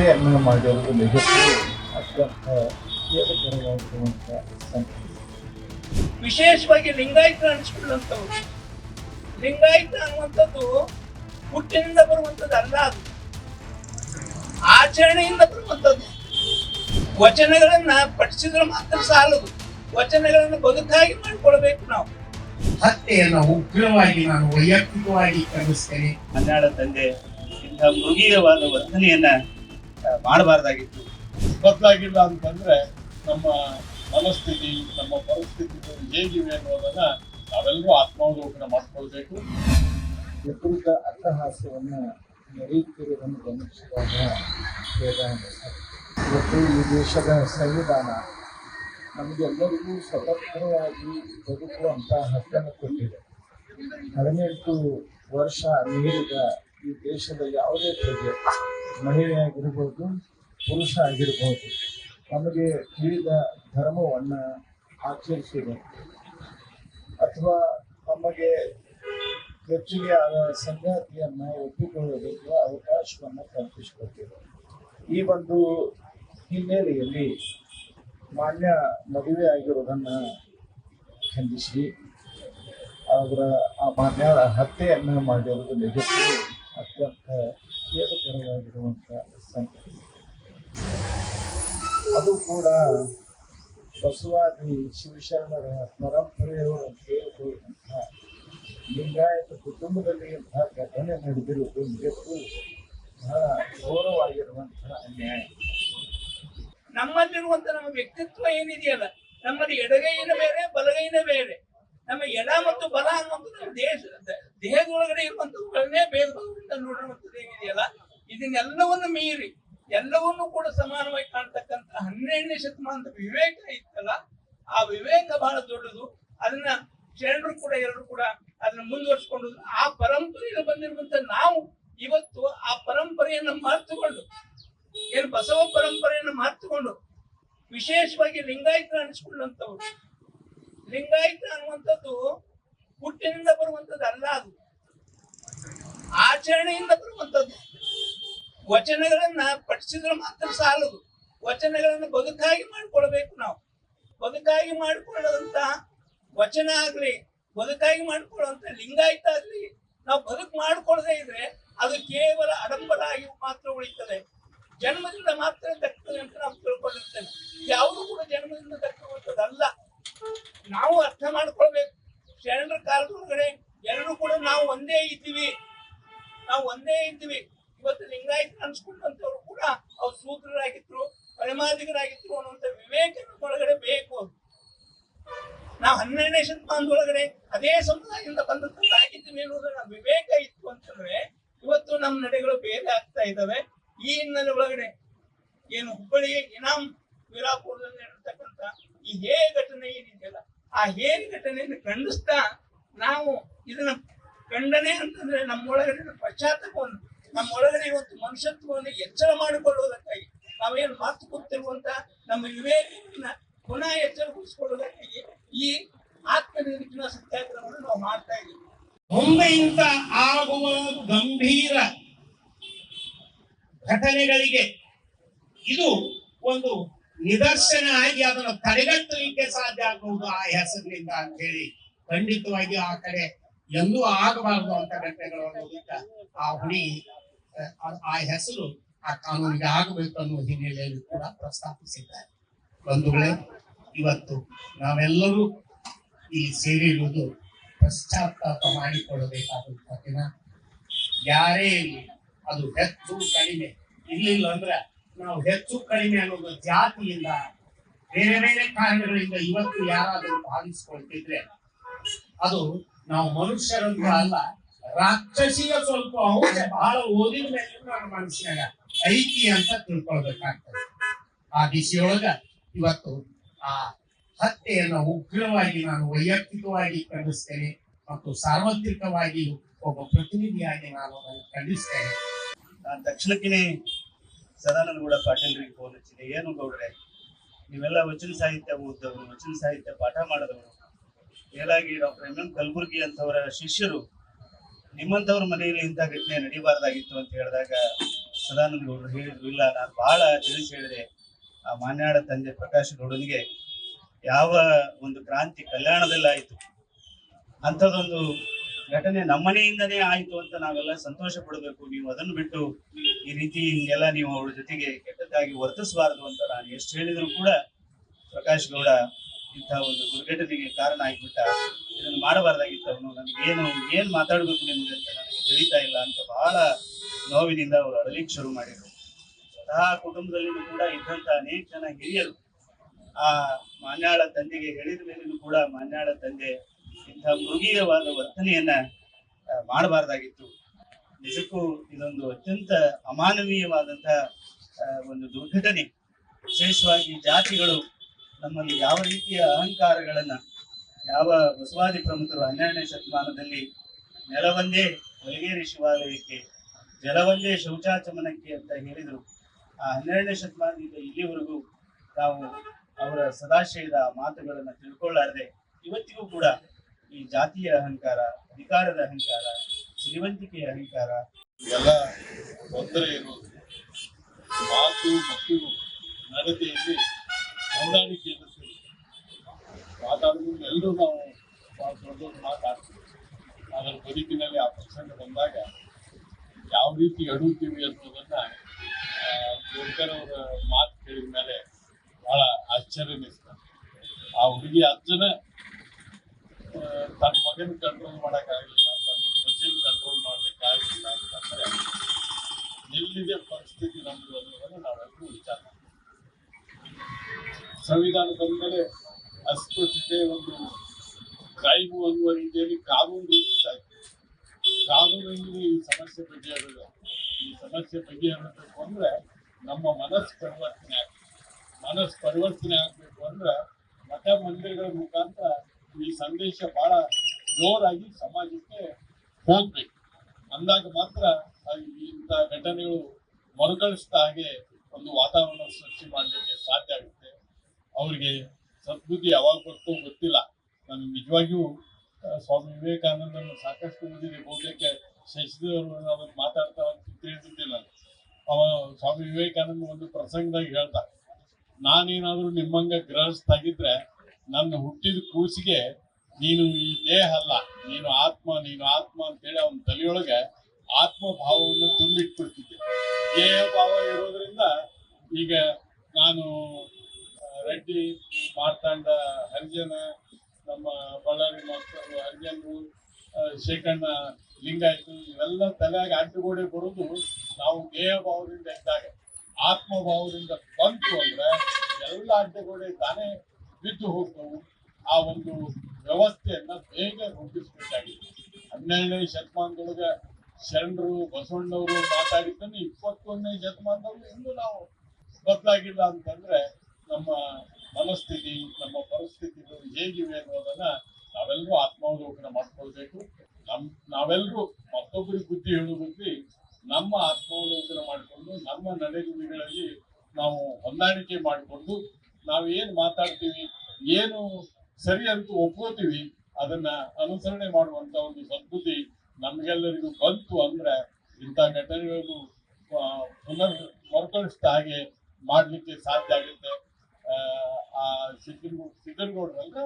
ಹತ್ಯೆಯನ್ನು ಮಾಡಿರುವುದು ನಿಜಕ್ಕೂ ಅತ್ಯಂತ ಖೇದಕರವಾಗಿರುವಂಥ ಸಂಗತಿ ವಿಶೇಷವಾಗಿ ಲಿಂಗಾಯತ ಅನಿಸ್ಕೊಳ್ಳುವಂಥವ್ರು ಲಿಂಗಾಯತ ಅನ್ನುವಂಥದ್ದು ಹುಟ್ಟಿನಿಂದ ಬರುವಂಥದ್ದು ಅಲ್ಲ ಅದು. ಆಚರಣೆಯಿಂದ ಬರುವಂಥದ್ದು. ವಚನಗಳನ್ನ ಪಠಿಸಿದ್ರೆ ಮಾತ್ರ ಸಾಲದು. ವಚನಗಳನ್ನು ಬದುಕಾಗಿ ಮಾಡಿಕೊಳ್ಬೇಕು ನಾವು. ಹತ್ಯೆಯನ್ನು ಉಗ್ರವಾಗಿ ನಾನು ವೈಯಕ್ತಿಕವಾಗಿ ಕಂಡಿಸ್ತೇನೆ ಕನ್ನಡ ತಂದೆ ಇಂಥ ಮೃಗೀಯವಾದ ವರ್ತನೆಯನ್ನ ಮಾಡಬಾರ್ದಾಗಿತ್ತು. ಬದಲಾಗಿಲ್ಲ ಅಂತಂದ್ರೆ ನಮ್ಮ ಮನಸ್ಥಿತಿ, ನಮ್ಮ ಪರಿಸ್ಥಿತಿಗಳು ಹೇಗಿವೆ ಅನ್ನೋದನ್ನ ನಾವೆಲ್ಲರೂ ಆತ್ಮಾವಲೋಕನ ಮಾಡ್ಕೊಳ್ಬೇಕು. ವಿಪರೀತ ಅಟ್ಟಹಾಸ್ಯವನ್ನು ನಡೆಯುತ್ತಿರುವುದನ್ನು ಗಮನಿಸಿದಾಗ ವೇದಾಂತ ಇವತ್ತು ಈ ದೇಶದ ಸಂವಿಧಾನ ನಮಗೆಲ್ಲರಿಗೂ ಸ್ವತಂತ್ರವಾಗಿ ಬದುಕುವಂಥ ಹಕ್ಕನ್ನು ಕೊಟ್ಟಿದೆ. ಹದಿನೆಂಟು ವರ್ಷ ಮೀರಿದ ಈ ದೇಶದ ಯಾವುದೇ ಪ್ರಜೆ ಮಹಿಳೆಯಾಗಿರ್ಬೋದು ಪುರುಷ ಆಗಿರ್ಬೋದು ನಮಗೆ ತಿಳಿದ ಧರ್ಮವನ್ನು ಆಚರಿಸಬೇಕು ಅಥವಾ ನಮಗೆ ಹೆಚ್ಚಿಗೆ ಆದ ಸಂಗಾತಿಯನ್ನು ಒಪ್ಪಿಕೊಳ್ಳೋದಕ್ಕೆ ಅವಕಾಶವನ್ನು ಕಲ್ಪಿಸಿಕೊಟ್ಟಿದೆ. ಈ ಒಂದು ಹಿನ್ನೆಲೆಯಲ್ಲಿ ಮಾನ್ಯ ಮದುವೆ ಆಗಿರೋದನ್ನು ಖಂಡಿಸಿ, ಅವರ ಆ ಮಾನ್ಯ ಹತ್ಯೆಯನ್ನು ಮಾಡಿರುವುದು ನಿಜಕ್ಕೂ ಅತ್ಯಂತ ಖೇದಕರವಾಗಿರುವಂಥ ಸಂಗತಿ ಅದು ಕೂಡ ಬಸವಾದಿ ಶಿವಶರಣರ ಪರಂಪರೆಯವರು ಕೇಳಿಕೊಳ್ಳುವಂತಹ ಲಿಂಗಾಯತ ಕುಟುಂಬದಲ್ಲಿ ಇಂತಹ ಘಟನೆ ನಡೆದಿರುವುದು ನಿಜಕ್ಕೂ ಬಹಳ ಘೋರವಾಗಿರುವಂತಹ ಅನ್ಯಾಯ ನಮ್ಮಲ್ಲಿರುವಂತ ನಮ್ಮ ವ್ಯಕ್ತಿತ್ವ ಏನಿದೆಯಲ್ಲ, ನಮ್ಮಲ್ಲಿ ಎಡಗೈನ ಬೇರೆ, ಬಲಗೈನ ಬೇರೆ. ನಮ್ಮ ಎಡ ಮತ್ತು ಬಲ ಅನ್ನುವಂಥದ್ದು ದೇಶ ದೇಹದೊಳಗಡೆ ಇರುವಂತವುಗಳನ್ನೇ ಭೇದಭಾವದಿಂದ ನೋಡಿರುವಂಥದ್ದು ಏನಿದೆಯಲ್ಲ ಇದನ್ನೆಲ್ಲವನ್ನು ಮೀರಿ, ಎಲ್ಲವನ್ನೂ ಕೂಡ ಸಮಾನವಾಗಿ ಕಾಣ್ತಕ್ಕಂಥ ಹನ್ನೆರಡನೇ ಶತಮಾನದ ವಿವೇಕ ಇತ್ತಲ್ಲ, ಆ ವಿವೇಕ ಬಹಳ ದೊಡ್ಡದು. ಅದನ್ನ ಶರಣರು ಕೂಡ, ಎಲ್ಲರೂ ಕೂಡ ಅದನ್ನ ಮುಂದುವರಿಸಿಕೊಂಡು ಆ ಪರಂಪರೆಯಲ್ಲಿ ಬಂದಿರುವಂತ ನಾವು ಇವತ್ತು ಆ ಪರಂಪರೆಯನ್ನು ಮರೆತುಕೊಂಡು, ಏನು ಬಸವ ಪರಂಪರೆಯನ್ನು ಮರೆತುಕೊಂಡು ವಿಶೇಷವಾಗಿ ಲಿಂಗಾಯತ ಅನಿಸ್ಕೊಳ್ಳುವಂಥವ್ರು ಲಿಂಗಾಯತ ಅನ್ನುವಂಥದ್ದು ಹುಟ್ಟಿನಿಂದ ಬರುವಂಥದ್ದು ಅಲ್ಲ ಅದು. ಆಚರಣೆಯಿಂದ ಬರುವಂಥದ್ದು. ವಚನಗಳನ್ನ ಪಠಿಸಿದ್ರೆ ಮಾತ್ರ ಸಾಲದು. ವಚನಗಳನ್ನು ಬದುಕಾಗಿ ಮಾಡಿಕೊಳ್ಬೇಕು ನಾವು. ಬದುಕಾಗಿ ಮಾಡಿಕೊಳ್ಳುವಂತ ವಚನ ಆಗ್ಲಿ, ಬದುಕಾಗಿ ಮಾಡಿಕೊಳ್ಳುವಂತ ಲಿಂಗಾಯತ ಆಗ್ಲಿ, ನಾವು ಬದುಕು ಮಾಡಿಕೊಳ್ಳದೆ ಇದ್ರೆ ಅದು ಕೇವಲ ಅಡಂಬರ ಆಗಿ ಮಾತ್ರ ಉಳಿತದೆ. ಜನ್ಮದಿಂದ ಮಾತ್ರ ದಕ್ಕದೆ ಅಂತ ನಾವು ತಿಳ್ಕೊಂಡಿರ್ತೇವೆ. ಯಾವುದು ಕೂಡ ಜನ್ಮದಿಂದ ದಕ್ಕುವಂಥದ್ದಲ್ಲ. ನಾವು ಅರ್ಥ ಮಾಡ್ಕೊಳ್ಬೇಕು. ಶರಣರ ಕಾಲದೊಳಗಡೆ ಎಲ್ಲರೂ ಕೂಡ ನಾವು ಒಂದೇ ಇದ್ದೀವಿ. ನಾವು ಒಂದೇ ಇದ್ದೀವಿ. ಇವತ್ತು ಲಿಂಗಾಯತ ಅನ್ಸ್ಕೊಂಡಂತವ್ರು ಕೂಡ ಅವ್ರು ಸೂತ್ರರಾಗಿದ್ರು, ಪರಿಮಾದಿಗರಾಗಿದ್ರು ಅನ್ನುವಂಥ ವಿವೇಕ ಒಳಗಡೆ ಬೇಕು. ನಾವು ಹನ್ನೆರಡನೇ ಶತಮಾನದೊಳಗಡೆ ಅದೇ ಸಮುದಾಯದಿಂದ ಬಂದಂತಾಗಿದ್ದೀವಿ ಅನ್ನೋದನ್ನ ವಿವೇಕ ಇತ್ತು ಅಂತಂದ್ರೆ ಇವತ್ತು ನಮ್ಮ ನಡೆಗಳು ಬೇರೆ ಆಗ್ತಾ ಇದ್ದಾವೆ. ಈ ಹಿನ್ನೆಲೆ ಒಳಗಡೆ ಏನು ಹುಬ್ಬಳ್ಳಿ, ಇನಾಮ್ ವೀರಾಪುರದಲ್ಲಿ ನಡೆತಕ್ಕಂತ ಈ ಹೇ ಘಟನೆ ಏನಿದೆಯಲ್ಲ, ಆ ಹೇ ಘಟನೆಯನ್ನು ಖಂಡಿಸ್ತಾ ನಾವು ಇದನ್ನ ಖಂಡನೆ ಅಂತಂದ್ರೆ ನಮ್ಮೊಳಗಡೆ ಪಶ್ಚಾತ್ತಾಪವನ್ನು ನಮ್ಮೊಳಗಡೆ ಇವತ್ತು ಮನುಷ್ಯತ್ವವನ್ನು ಎಚ್ಚರ ಮಾಡಿಕೊಳ್ಳುವುದಕ್ಕಾಗಿ, ನಾವೇನು ಮಾತು ಅಂತ ನಮ್ಮ ವಿವೇಕನ ಪುನಃ ಎಚ್ಚರಗೊಳಿಸಿಕೊಳ್ಳುವುದಕ್ಕಾಗಿ ಈ ಆತ್ಮನಿರೀಕ್ಷಣಾ ಸತ್ಯಾಗ್ರಹವನ್ನು ನಾವು ಮಾಡ್ತಾ ಇದ್ದೀವಿ. ಮುಂದೆಯಿಂದ ಆಗುವ ಗಂಭೀರ ಘಟನೆಗಳಿಗೆ ಇದು ಒಂದು ನಿದರ್ಶನ ಆಗಿ ಅದನ್ನು ತಡೆಗಟ್ಟಲಿಕ್ಕೆ ಸಾಧ್ಯ ಆಗುವುದು ಆ ಹೆಸರಿನಿಂದ ಅಂತ ಹೇಳಿ ಖಂಡಿತವಾಗಿ ಆ ಕಡೆ ಎಂದೂ ಆಗಬಾರದು ಅಂತ ಘಟನೆಗಳು ಅನ್ನೋದಕ್ಕೆ ಆ ಹುಡಿ ಆ- ಹೆಸರು ಆ ಕಾನೂನಿಗೆ ಆಗಬೇಕು ಅನ್ನೋ ಹಿನ್ನೆಲೆಯಲ್ಲಿ ಕೂಡ ಪ್ರಸ್ತಾಪಿಸಿದ್ದಾರೆ. ಬಂಧುಗಳೇ, ಇವತ್ತು ನಾವೆಲ್ಲರೂ ಈ ಸೇರಿರುವುದು ಪಶ್ಚಾತ್ತಾಪ ಮಾಡಿಕೊಳ್ಳಬೇಕಾದಂತ ದಿನ. ಯಾರೇ ಇರಲಿ, ಅದು ಹೆಚ್ಚು ಕಡಿಮೆ. ಇರ್ಲಿಲ್ಲ ಅಂದ್ರೆ ನಾವು ಹೆಚ್ಚು ಕಡಿಮೆ ಅನ್ನೋದು ಜಾತಿಯಿಂದ ಬೇರೆ ಬೇರೆ ಕಾರಣಗಳಿಂದ ಇವತ್ತು ಯಾರಾದರೂ ಭಾವಿಸ್ಕೊಳ್ತಿದ್ರೆ ಅದು ನಾವು ಮನುಷ್ಯರಂತ ಅಲ್ಲ, ರಾಕ್ಷಸಿಯ ಸ್ವಲ್ಪ ಅಂಶ ಬಹಳ ಓದಿದ ಮೇಲೆ ನಾನು ಮನುಷ್ಯನ ಐತಿ ಅಂತ ತಿಳ್ಕೊಳ್ಬೇಕಾಗ್ತದೆ. ಆ ದಿಶೆಯೊಳಗ ಇವತ್ತು ಆ ಹತ್ಯೆಯನ್ನು ಉಗ್ರವಾಗಿ ನಾನು ವೈಯಕ್ತಿಕವಾಗಿ ಖಂಡಿಸ್ತೇನೆ ಮತ್ತು ಸಾರ್ವತ್ರಿಕವಾಗಿ ಒಬ್ಬ ಪ್ರತಿನಿಧಿಯಾಗಿ ನಾನು ಅದನ್ನು ಖಂಡಿಸ್ತೇನೆ. ನಾನು ತಕ್ಷಣಕ್ಕೆ ಸದಾನಂದಗೌಡ ಪಾಟೀಲ್ರಿಗೆ ಫೋನ್ ಹಚ್ಚಿದೆ. ಏನು ಗೌಡ್ರೆ? ನೀವೆಲ್ಲ ವಚನ ಸಾಹಿತ್ಯ ಓದಿದವರು ವಚನ ಸಾಹಿತ್ಯ ಪಾಠ ಮಾಡಿದವರು ಮೇಲಾಗಿ ಡಾಕ್ಟರ್ ಎಂ ಎಂ ಕಲಬುರ್ಗಿ ಅಂತವರ ಶಿಷ್ಯರು ನಿಮ್ಮಂಥವ್ರ ಮನೆಯಲ್ಲಿ ಇಂಥ ಘಟನೆ ನಡೀಬಾರ್ದಾಗಿತ್ತು ಅಂತ ಹೇಳಿದಾಗ ಸದಾನಂದ ಗೌಡರು ಹೇಳಿದ್ರು, ಇಲ್ಲ, ನಾನು ಬಹಳ ತಿಳಿಸಿ ಹೇಳಿದೆ. ಆ ಮಾನ್ಯಾಡ ತಂದೆ ಪ್ರಕಾಶ್ ಗೌಡನಿಗೆ ಯಾವ ಒಂದು ಕ್ರಾಂತಿ ಕಲ್ಯಾಣದಲ್ಲಾಯಿತು ಅಂಥದ್ದೊಂದು ಘಟನೆ ನಮ್ಮನೆಯಿಂದನೇ ಆಯ್ತು ಅಂತ ನಾವೆಲ್ಲ ಸಂತೋಷ ಪಡಬೇಕು. ನೀವು ಅದನ್ನು ಬಿಟ್ಟು ಈ ರೀತಿ ಹಿಂಗೆಲ್ಲ ನೀವು ಅವ್ರ ಜೊತೆಗೆ ಕೆಟ್ಟದ್ದಾಗಿ ವರ್ತಿಸಬಾರದು ಅಂತ ನಾನು ಎಷ್ಟು ಹೇಳಿದ್ರು ಕೂಡ ಪ್ರಕಾಶ್ ಗೌಡ ಇಂತಹ ಒಂದು ದುರ್ಘಟನೆಗೆ ಕಾರಣ ಆಗಿಬಿಟ್ಟ. ಇದನ್ನು ಮಾಡಬಾರ್ದಾಗಿತ್ತು ಅವನು. ಏನು, ಏನ್ ಮಾತಾಡ್ಬೇಕು ನಿಮ್ಗೆ ಅಂತ ನನಗೆ ತಿಳಿತಾ ಇಲ್ಲ ಅಂತ ಬಹಳ ನೋವಿನಿಂದ ಅವರು ಅಳಲಿಕ್ಕೆ ಶುರು ಮಾಡಿದ್ರು. ಸ್ವತಃ ಕುಟುಂಬದಲ್ಲಿನೂ ಕೂಡ ಇದ್ದಂತ ಅನೇಕ ಜನ ಹಿರಿಯರು ಆ ಮಾನ್ಯಾಳ ತಂದೆಗೆ ಹೇಳಿದ ಮೇಲೂ ಕೂಡ ಮಾನ್ಯಾಳ ತಂದೆ ಇಂಥ ಮೃಗೀಯವಾದ ವರ್ತನೆಯನ್ನ ಮಾಡಬಾರ್ದಾಗಿತ್ತು. ನಿಜಕ್ಕೂ ಇದೊಂದು ಅತ್ಯಂತ ಅಮಾನವೀಯವಾದಂತಹ ಒಂದು ದುರ್ಘಟನೆ. ವಿಶೇಷವಾಗಿ ಜಾತಿಗಳು ನಮ್ಮಲ್ಲಿ ಯಾವ ರೀತಿಯ ಅಹಂಕಾರಗಳನ್ನ, ಯಾವ ಬಸವಾದಿ ಪ್ರಮುಖರು ಹನ್ನೆರಡನೇ ಶತಮಾನದಲ್ಲಿ ನೆಲವೊಂದೇ ಹೊಲಗೇರಿ ಶಿವಾಲಯಕ್ಕೆ, ಜಲವೊಂದೇ ಶೌಚಾಚಮನಕ್ಕೆ ಅಂತ ಹೇಳಿದರು. ಆ ಹನ್ನೆರಡನೇ ಶತಮಾನದಿಂದ ಇಲ್ಲಿವರೆಗೂ ನಾವು ಅವರ ಸದಾಶಯದ ಮಾತುಗಳನ್ನು ತಿಳ್ಕೊಳ್ಳಾರದೆ ಇವತ್ತಿಗೂ ಕೂಡ ಈ ಜಾತಿಯ ಅಹಂಕಾರ ಅಧಿಕಾರದ ಅಹಂಕಾರ ಶ್ರೀವಂತಿಕೆಯ ಅಹಂಕಾರ. ಎಲ್ಲ ತೊಂದರೆ ಇರುವುದು ಮಾತು ಮತ್ತು ನಡತೆಯಲ್ಲಿ ಹೊಂದಾಣಿಕೆ ಇರುತ್ತದೆ ಮಾತಾಡೋದು ಎಲ್ಲರೂ ನಾವು ಭಾಳ ದೊಡ್ಡ ಮಾತಾಡ್ತೀವಿ ಅದರ ಬದುಕಿನಲ್ಲಿ ಆ ಪ್ರಸಂಗ ಬಂದಾಗ ಯಾವ ರೀತಿ ಅಡುತ್ತೀವಿ ಅನ್ನೋದನ್ನ ದುರ್ಗರವರ ಮಾತು ಕೇಳಿದ ಮೇಲೆ ಬಹಳ ಆಶ್ಚರ್ಯ ಆ ಹುಡುಗಿ ಹತ್ತು ಆ, ತನ್ನ ಮಗನ ಕಂಟ್ರೋಲ್ ಮಾಡೋಕ್ಕಾಗಲಿಲ್ಲ ತನ್ನ ಸೊಸೆನ ಕಂಟ್ರೋಲ್ ಮಾಡ್ಲಿಕ್ಕಾಗಲಿಲ್ಲ ಅಂತಂದ್ರೆ ಎಲ್ಲಿದೆ ಪರಿಸ್ಥಿತಿ ನಮ್ಮದು ಅನ್ನೋದನ್ನು ನಾವೆಲ್ಲರೂ ವಿಚಾರ ಮಾಡ್ತೀವಿ. ಸಂವಿಧಾನ ಬಂದ್ಮೇಲೆ ಅಸ್ಪೃಶ್ಯತೆ ಒಂದು ಕ್ರೈಮು ಅನ್ನುವ ರೀತಿಯಲ್ಲಿ ಕಾನೂನು ರೂಪಿಸ್ತಾ ಇತ್ತು ಈ ಸಮಸ್ಯೆ ಬಗೆಹರಿಲ್ಲ ಈ ಸಮಸ್ಯೆ ಬಗೆಹರಬೇಕು ಅಂದ್ರೆ ನಮ್ಮ ಮನಸ್ಸು ಪರಿವರ್ತನೆ ಆಗ್ಬೇಕು ಮನಸ್ಸು ಪರಿವರ್ತನೆ ಆಗ್ಬೇಕು ಅಂದ್ರೆ ಮಠ ಮಂದಿರಗಳ ಮುಖಾಂತರ ಈ ಸಂದೇಶ ಬಹಳ ಜೋರಾಗಿ ಸಮಾಜಕ್ಕೆ ಹೋಗ್ಬೇಕು. ಅಂದಾಗ ಮಾತ್ರ ಇಂಥ ಘಟನೆಗಳು ಮರುಕಳಿಸಿದ ಹಾಗೆ ಒಂದು ವಾತಾವರಣ ಸೃಷ್ಟಿ ಮಾಡಲಿಕ್ಕೆ ಸಾಧ್ಯ ಆಗುತ್ತೆ. ಅವರಿಗೆ ಸದ್ಬುದ್ಧಿ ಯಾವಾಗ ಬರ್ತೋ ಗೊತ್ತಿಲ್ಲ. ನಾನು ನಿಜವಾಗಿಯೂ ಸ್ವಾಮಿ ವಿವೇಕಾನಂದರನ್ನು ಸಾಕಷ್ಟು ಓದಿದೆ ಬಹುತೇಕ ಶಶಿದೇವರು ಅದನ್ನು ಮಾತಾಡ್ತಾ ಅಂತ ತಿಳಿದಿದ್ದಿಲ್ಲ. ಅವ ಸ್ವಾಮಿ ವಿವೇಕಾನಂದ ಒಂದು ಪ್ರಸಂಗದಾಗ ಹೇಳ್ತಾರೆ ನಾನೇನಾದ್ರೂ ನಿಮ್ಮಂಗ ಗೃಹಸ್ಥಾಗಿದ್ರೆ ನನ್ನ ಹುಟ್ಟಿದ ಕೂಸಿಗೆ ನೀನು ಈ ದೇಹ ಅಲ್ಲ ನೀನು ಆತ್ಮ ನೀನು ಆತ್ಮ ಅಂತೇಳಿ ಅವನ ತಲೆಯೊಳಗೆ ಆತ್ಮ ಭಾವವನ್ನು ತುಂಬಿಟ್ಬಿಡ್ತಿದ್ದೆ. ದೇಹ ಭಾವ ಇರೋದ್ರಿಂದ ಈಗ ನಾನು ರೆಡ್ಡಿ, ಮಾರ್ತಾಂಡ, ಹರಿಜನ, ನಮ್ಮ ಬಳ್ಳಾರಿ ಮಾಸ್ತರು, ಹರಿಜನರು ಶೇಖಣ್ಣ ಲಿಂಗಾಯಿತು ಇವೆಲ್ಲ ತಲೆಯಾಗಿ ಅಡ್ಡಗೋಡೆ ಬರೋದು ನಾವು ದೇಹ ಭಾವದಿಂದ ಇದ್ದಾಗ. ಆತ್ಮ ಭಾವದಿಂದ ಬಂತು ಅಂದ್ರೆ ಎಲ್ಲ ಅಡ್ಡಗೋಡೆ ತಾನೇ ಬಿದ್ದು ಹೋಗ್ತವು ಆ ಒಂದು ವ್ಯವಸ್ಥೆಯನ್ನ ಬೇಗ ರೂಪಿಸಬೇಕಾಗಿದೆ. ಹನ್ನೆರಡನೇ ಶತಮಾನದೊಳಗೆ ಶರಣರು, ಬಸವಣ್ಣವರು ಮಾತಾಡಿದ್ದನ್ನು ಇಪ್ಪತ್ತೊಂದನೇ ಶತಮಾನದಲ್ಲಿ ಇನ್ನೂ ನಾವು ಬದಲಾಗಿಲ್ಲ ಅಂತಂದ್ರೆ ನಮ್ಮ ಮನಸ್ಥಿತಿ, ನಮ್ಮ ಪರಿಸ್ಥಿತಿಗಳು ಹೇಗಿವೆ ಅನ್ನೋದನ್ನ ನಾವೆಲ್ಲರೂ ಆತ್ಮಾವಲೋಕನ ಮಾಡ್ಕೊಳ್ಬೇಕು. ನಮ್, ನಾವೆಲ್ಲರೂ ಮತ್ತೊಬ್ಬರಿಗೆ ಬುದ್ಧಿ ಹೇಳೋ ಬುದ್ಧಿ ನಮ್ಮ ಆತ್ಮಾವಲೋಕನ ಮಾಡಿಕೊಂಡು ನಮ್ಮ ನಡೆಗುಡಿಗಳಲ್ಲಿ ನಾವು ಹೊಂದಾಣಿಕೆ ಮಾಡಿಕೊಂಡು ನಾವು ಏನು ಮಾತಾಡ್ತೀವಿ ಏನು ಸರಿ ಅಂತ ಒಪ್ಕೋತೀವಿ ಅದನ್ನ ಅನುಸರಣೆ ಮಾಡುವಂತ ಒಂದು ಸದ್ಬುದ್ಧಿ ನಮ್ಗೆಲ್ಲರಿಗೂ ಬಂತು ಅಂದ್ರೆ ಇಂಥ ಘಟನೆಗಳನ್ನು ಪುನರ್ ಮರುಕಳಿಸಿದ ಹಾಗೆ ಮಾಡ್ಲಿಕ್ಕೆ ಸಾಧ್ಯ ಆಗುತ್ತೆ. ಆ, ಸಿದ್ದನಗೌಡ ಸಿದ್ದನ್ ಸಿದ್ದನಗೌಡ್ರಲ್ಲ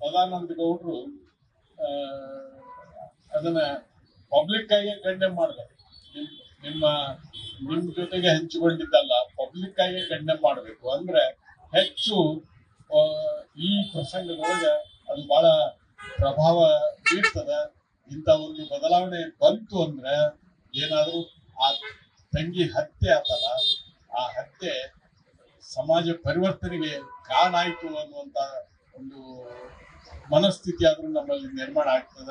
ಸದಾನಂದ ಗೌಡ್ರು ಅದನ್ನ ಪಬ್ಲಿಕ್ ಆಗಿ ಕಂಡೆಮ್ ಮಾಡಿದ್ರು. ನಿಮ್- ನಿಮ್ಮ ನಿಮ್ ಜೊತೆಗೆ ಹಂಚಿಕೊಂಡಿದ್ದಲ್ಲ ಪಬ್ಲಿಕ್ ಆಗಿ ಗಣ್ಯ ಮಾಡಬೇಕು. ಅಂದ್ರೆ ಹೆಚ್ಚು ಈ ಪ್ರಸಂಗದೊಳಗೆ ಅದು ಬಹಳ ಪ್ರಭಾವ ಬೀರ್ತದ. ಇಂಥ ಒಂದು ಬದಲಾವಣೆ ಬಂತು ಅಂದ್ರೆ ಏನಾದರೂ ಆ ತಂಗಿ ಹತ್ಯೆ ಆತಲ್ಲ, ಆ ಹತ್ಯೆ ಸಮಾಜ ಪರಿವರ್ತನೆಗೆ ಕಾರಣ ಆಯಿತು ಅನ್ನುವಂತ ಒಂದು ಮನಸ್ಥಿತಿ ಆದ್ರೂ ನಮ್ಮಲ್ಲಿ ನಿರ್ಮಾಣ ಆಗ್ತದ.